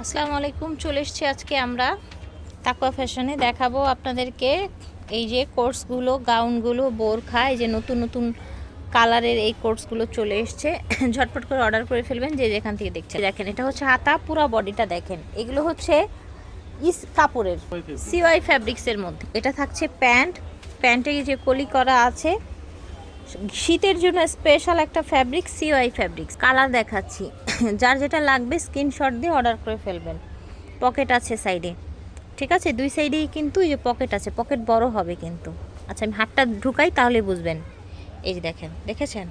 আসসালামু আলাইকুম চলে এসেছি আজকে আমরা তাকুয়া ফ্যাশনে। দেখাবো আপনাদেরকে এই যে কোর্সগুলো গাউনগুলো বোরখা এই যে নতুন নতুন কালারের এই কোর্সগুলো চলে এসছে। ঝটপট করে অর্ডার করে ফেলবেন যে যেখান থেকে দেখছে দেখেন এটা হচ্ছে হাতা পুরো বডিটা দেখেন। এগুলো হচ্ছে ইস কাপড়ের সিওয়াই ফ্যাব্রিক্সের মধ্যে। এটা থাকছে প্যান্ট। প্যান্টে যে কলি করা আছে শীতের জন্য স্পেশাল একটা ফ্যাব্রিক সিওয়াই ফ্যাব্রিক্স কালার দেখাচ্ছি। যার যেটা লাগবে স্ক্রিনশট দিয়ে অর্ডার করে ফেলবেন। পকেট আছে সাইডে ঠিক আছে? দুই সাইডেই কিন্তু এই যে পকেট আছে। পকেট বড় হবে কিন্তু। আচ্ছা আমি হাতটা ঢুকাই তাহলে বুঝবেন। এই যে দেখেন দেখেছেন?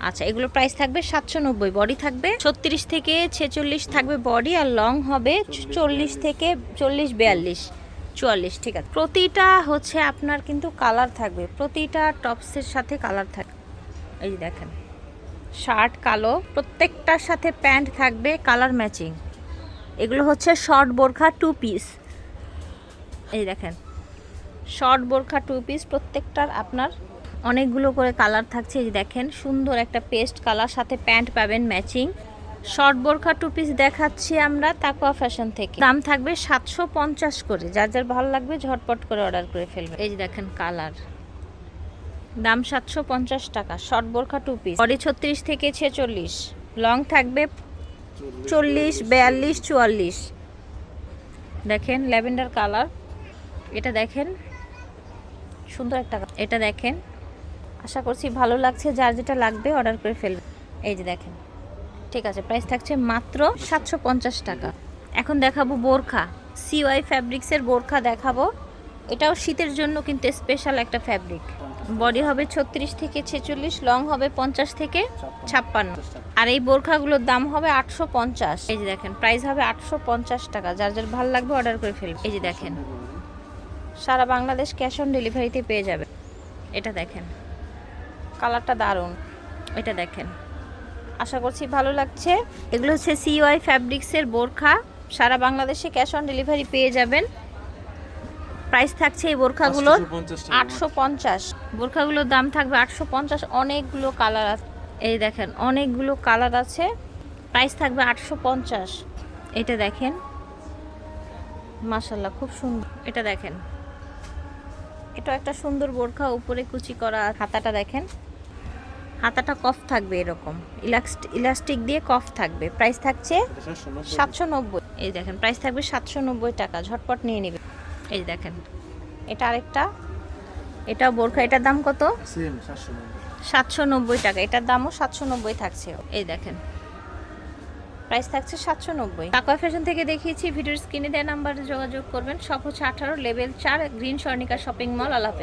আচ্ছা এগুলো প্রাইস থাকবে সাতশো নব্বই। বডি থাকবে ছত্রিশ থেকে ছেচল্লিশ থাকবে বডি আর লং হবে চল্লিশ থেকে চল্লিশ বিয়াল্লিশ। চুয়াল্লিশ, ঠিক আছে। প্রতিটা হচ্ছে আপনার কিন্তু কালার থাকবে। প্রতিটা টপসের সাথে কালার থাকবে এই দেখেন। শার্ট কালো, প্রত্যেকটার সাথে প্যান্ট থাকবে কালার ম্যাচিং এগুলো হচ্ছে শর্ট বোরখা টু পিস এই দেখেন। শর্ট বোরখা টু পিস প্রত্যেকটার আপনার অনেকগুলো করে কালার থাকছে। এই দেখেন, সুন্দর একটা পেস্ট কালার সাথে প্যান্ট পাবেন ম্যাচিং শর্ট বোরখা টু পিস দেখাচ্ছি আমরা তাকুয়া ফ্যাশন থেকে। দাম থাকবে সাতশো পঞ্চাশ করে। যার যার ভালো লাগবে ঝটপট করে অর্ডার করে ফেলবে। এই যে দেখেন কালার দাম সাতশো পঞ্চাশ টাকা। শর্ট বোরখা টু পিস বডি ছত্রিশ থেকে ছেচল্লিশ। লং থাকবে চল্লিশ, বিয়াল্লিশ, চুয়াল্লিশ। দেখেন ল্যাভেন্ডার কালার এটা দেখেন সুন্দর একটা এটা দেখেন। আশা করছি ভালো লাগছে। যার যেটা লাগবে অর্ডার করে ফেলবে। এই যে দেখেন। ঠিক আছে প্রাইস থাকছে মাত্র সাতশো পঞ্চাশ টাকা। এখন দেখাবো বোরখা। সিওয়াই ফ্যাব্রিক্সের বোরখা দেখাবো। এটাও শীতের জন্য কিন্তু স্পেশাল একটা ফ্যাব্রিক বডি হবে ছত্রিশ থেকে ছেচল্লিশ লং হবে পঞ্চাশ থেকে ছাপ্পান্ন। আর এই বোরখাগুলোর দাম হবে আটশো পঞ্চাশ। এই যে দেখেন প্রাইস হবে আটশো পঞ্চাশ টাকা। যার যার ভালো লাগবে অর্ডার করে ফেলবে। এই যে দেখেন, সারা বাংলাদেশ ক্যাশ অন ডেলিভারিতে পেয়ে যাবে। এটা দেখেন কালারটা দারুণ। এটা দেখেন আশা করছি ভালো লাগছে। এগুলো হচ্ছে সিওয়াই ফ্যাব্রিক্সের বোরখা। সারা বাংলাদেশে ক্যাশ অন ডেলিভারি পেয়ে যাবেন। প্রাইস থাকছে এই বোরখাগুলোর আটশো পঞ্চাশ বোরখাগুলোর দাম থাকবে আটশো পঞ্চাশ। অনেকগুলো কালার আছে এই দেখেন অনেকগুলো কালার আছে। প্রাইস থাকবে আটশো পঞ্চাশ। এটা দেখেন। মাশাল্লাহ খুব সুন্দর। এটা দেখেন। এটা একটা সুন্দর বোরখা উপরে কুচি করা হাতাটা দেখেন। হাতাটা কফ থাকবে এরকম। ইলাস্টিক দিয়ে কফ থাকবে। প্রাইস থাকছে সাতশো নব্বই। এই দেখেন প্রাইস থাকবে সাতশো নব্বই টাকা। ঝটপট নিয়ে নেবে এই দেখেন এটা আরেকটা। এটা বোরখা এটার দাম কত? সাতশো নব্বই। সাতশো নব্বই টাকা। এটার দামও সাতশো নব্বই থাকছে। এই দেখেন প্রাইস থাকছে সাতশো নব্বই। টাকা ফ্যাশন থেকে দেখিয়েছি ভিডিওর স্ক্রিনে দেওয়া নাম্বারে যোগাযোগ করবেন। সব হচ্ছে আঠারো লেভেল চার গ্রিন স্বর্ণিকা শপিং মল। আলাপে